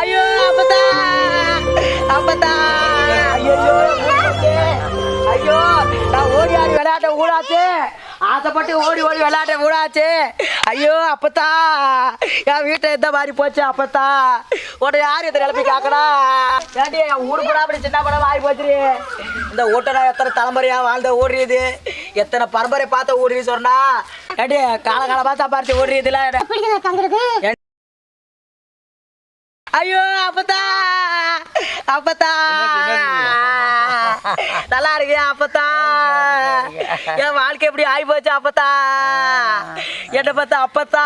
ஐயோ அப்பதா அப்பதா ஐயோ ஐயோ நான் ஓடி ஆடி விளையாட்ட ஊடாச்சு. ஆசைப்பட்டு ஓடி ஓடி விளையாட்ட ஊடாச்சு. ஐயோ அப்பத்தா. என் வீட்டை எந்த மாதிரி போச்சு அப்பத்தா? உடனே யார் எத்தனை நிலப்பி காக்கடா? ஏண்டி என் ஊர் கூட அப்படி சின்ன படம் ஆகி போச்சு இந்த ஓட்டடா எத்தனை தலைமுறையாக வாழ்ந்த ஓடுறது. எத்தனை பரம்பரை பார்த்த ஓடுறது சொன்னா. ஏண்டி காலகாலமாக சம்பாரிச்சு ஓடுறதுல ஐயோ அப்பத்தா. அப்பத்தா. நல்லா இருக்கியா அப்பத்தா? என் வாழ்க்கை எப்படி ஆகி போச்சு அப்பத்தா? என்ன பார்த்தா அப்பத்தா.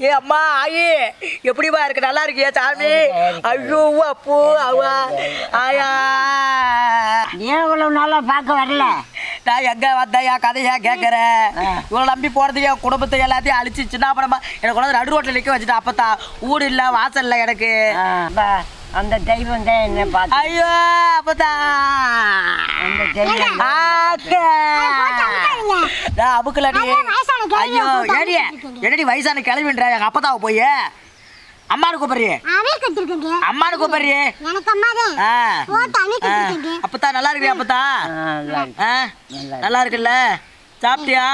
ஏ அம்மா ஆயி. எப்படிமா இருக்கு? நல்லா இருக்கியா சாமி? ஐயோ அப்பு அவா. ஆயா. ஏன் இவ்வளவு நாளா பார்க்க வரல? நான் எங்க வந்த என் கதையா கேட்கறேன் இவ்வளவு நம்பி போறது என் குடும்பத்தை எல்லாத்தையும் அழிச்சு சின்ன படமா எனக்கு கொண்டு வந்து நடு ரோட்ல நிக்க வச்சுட்டு அப்பத்தா ஊடு இல்ல வாசல் இல்ல எனக்கு. அந்த தெய்வம் தான் என்ன பார்த்து ஐயோ அப்பத்தா அந்த தெய்வம் அமுக்கலடி. ஐயோ ஏடி என்னடி? வயசான கிளம்பின்ற எங்க அப்பதாவை போய்? அம்மானு கூப்பிடுறி அவே கட்டிருக்கீங்க. அம்மானு கூப்பிடுறி எனக்கு அம்மா தான் அணி ஆ. கட்டிருக்கீங்க. அப்பத்தா நல்லா இருக்கியா அப்பத்தா ஆ நல்லா இருக்குல்ல? சாப்பிட்டியா?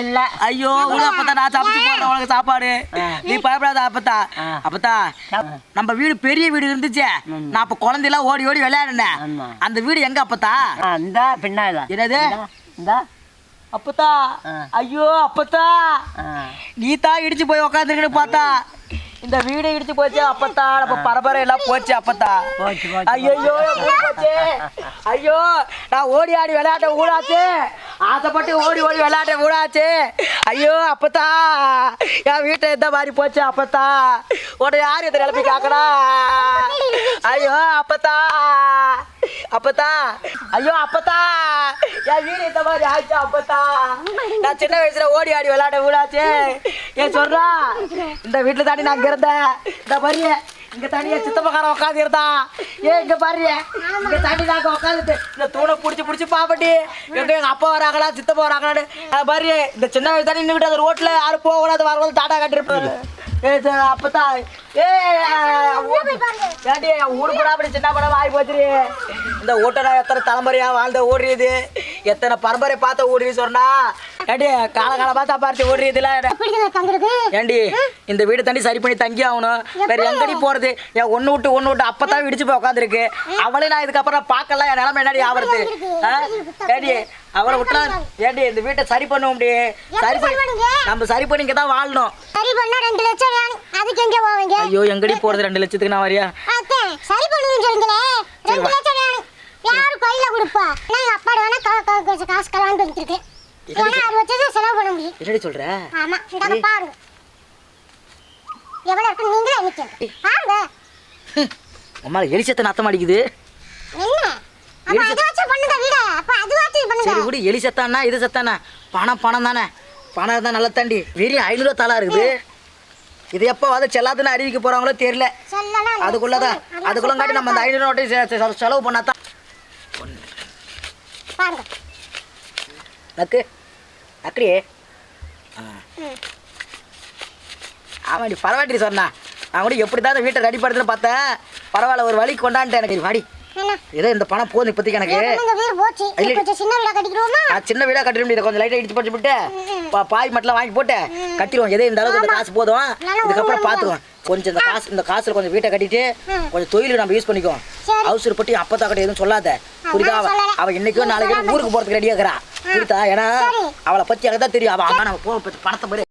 இல்ல. ஐயோ உள்ள அப்பத்தா நான் சமைச்சு போடுறேன் உனக்கு சாப்பாடு. நீ பயப்படாத அப்பத்தா அப்பத்தா நம்ம வீடு பெரிய வீடு இருந்துச்சு. நான் அப்ப குழந்தையெல்லாம் ஓடி ஓடி விளையாடுனேன். அந்த வீடு எங்க அப்பத்தா இந்த பின்னால என்னது? இந்த அப்பத்தா. ஐயோ அப்பத்தா நீ தான் இடிச்சு போய் உக்காந்துருக்குன்னு பார்த்தா. இந்த வீடு இடிச்சு போச்சு அப்பத்தா. நம்ம பரபரை எல்லாம் போச்சு அப்பத்தா. ஐயோ போச்சு ஐயோ நான் ஓடி ஆடி விளையாட்ட ஊடாச்சு. ஆசைப்பட்டு ஓடி ஓடி விளையாட்ட ஊடாச்சு. ஐயோ அப்பத்தா. என் வீட்டை எந்த மாதிரி போச்சு அப்பத்தா? உடனே யார் எத்தனை நிலப்பி காக்கடா? ஐயோ அப்பத்தா. அப்பத்தா. ஐயோ அப்பத்தா. என் வீடு இந்த மாதிரி ஆயிடுச்சு அப்பத்தா. நான் சின்ன வயசுல ஓடி ஆடி விளையாட ஊடாச்சு. ஏன் சொல்றா. இந்த வீட்டுல தாண்டி நான் இங்க இருந்தேன். இந்த பாரிய இங்க தனியா சித்தப்பக்கார உட்காந்து இருந்தா ஏ இங்க பாரு. இங்க தாண்டி நாங்க உட்காந்துட்டு இந்த தூணை புடிச்சு புடிச்சு பாப்பட்டி. எங்க எங்க அப்பா வராங்களா சித்தப்பா வராங்களான்னு. பாரு இந்த சின்ன வயசு தாண்டி நின்றுட்டு அந்த ரோட்ல யாரும் போக கூடாது வரக்கூடாது டாடா ஏ அப்பதான் ஏ ஏண்டி ஊரு கூட அப்படி சின்ன படம் வாய் போச்சு இந்த ஓட்டனா எத்தனை தலைமுறையா வாழ்ந்த ஓடுறது. எத்தனை பரம்பரை பார்த்த ஓடுறது சொன்னா? ஏண்டி காலகாலமா சம்பாரிச்சு ஓடுறதுல எப்படிங்க தங்குறது ஏண்டி இந்த வீடு தண்ணி சரி பண்ணி தங்கி ஆகணும். வேற எங்கடி போறது? என் ஒண்ணு விட்டு ஒண்ணு விட்டு அப்பதான் இடிச்சு போய் உட்காந்துருக்கு அவளே நான் இதுக்கப்புறம் பார்க்கல. என் நிலைமை என்னடி ஆவறது? ஆ? ஏண்டி அவளை விட்டா ஏண்டி இந்த வீட்டை சரி பண்ண முடியும் சரி பண்ணி நம்ம சரி பண்ணி இங்க தான் வாழணும். சரி பண்ணா ரெண்டு லட்சம் வேணும். அதுக்கு எங்க போவீங்க? ஐயோ எங்கடி போறது? ரெண்டு லட்சத்துக்கு நான் வரியா? சரி பண்ணுன்னு சொல்லுங்களே ரெண்டு. லட்சம் கொடுப்பா நான் எங்க அப்பாடு வேணா கா- கா- கா- காசு கலாண்டு வந்துருக்கேன் ஏன்னா அது வச்சு தான் செலவு பண்ண முடியும். என்னடி சொல்ற? ஆமா இந்தாங்க பாருங்க. எவ்வளவு இருக்கு? நீங்களே எண்ணிக்கங்க பாருங்க. அம்மா எலிசத்தை நாத்தம் அடிக்குது. என்ன? அப்ப அது வச்சு பண்ணுங்க வீட. அப்ப அது வச்சு பண்ணுங்க. சரி விடு எலி செத்தானா இது செத்தானா பணம் பணம் தானே. பணம் இருந்தா நல்லா தாண்டி. வெறும் ஐநூறுவா தாளா இருக்குது. இது எப்போ வந்து செல்லாதுன்னு அறிவிக்க போறாங்களோ தெரியல. அதுக்குள்ளதான். அதுக்குள்ள காட்டி நம்ம அந்த ஐநூறு நோட்டை செ- செ- செலவு பண்ணாதான் பாருங்க. நக்கு. நக்கடியே. ம். ஆமாடி பரவாயில்டி சொன்னா. நான் கூட எப்படி தான் வீட்டை ரெடி பண்ணுறதுன்னு பார்த்தேன். பரவாயில்ல ஒரு வழி கொண்டான்ட்டேன் எனக்கு. வாடி. ஏதோ இந்த பணம் போதும் இப்போதைக்கு எனக்கு. சின்ன வீடா கட்டிட முடியாது கொஞ்சம் லைட்டாக இடிச்சு படிச்சு விட்டு பாய் மட்டும் வாங்கி போட்டு கட்டிடுவோம். எதோ இந்த அளவுக்கு இந்த காசு போதும். இதுக்கப்புறம் பார்த்துக்குவோம் கொஞ்சம் இந்த காசு இந்த காசுல கொஞ்சம் வீட்டை கட்டிட்டு கொஞ்சம் தொழிலுக்கு நம்ம யூஸ் பண்ணிக்குவோம். சரி. அவசர பட்டி அப்பத்தா கிட்ட எதுவும் சொல்லாத. புரியுதா? அவ- சொல்லல. அவ இன்னைக்கோ நாளைக்கு ஊருக்கு போறதுக்கு ரெடியா இருக்கிறா. புரியுதா? ஏன்னா. அவளை பத்தி எனக்கு தான் தெரியும். அவ அம்மா நம்ம போ பணத்தை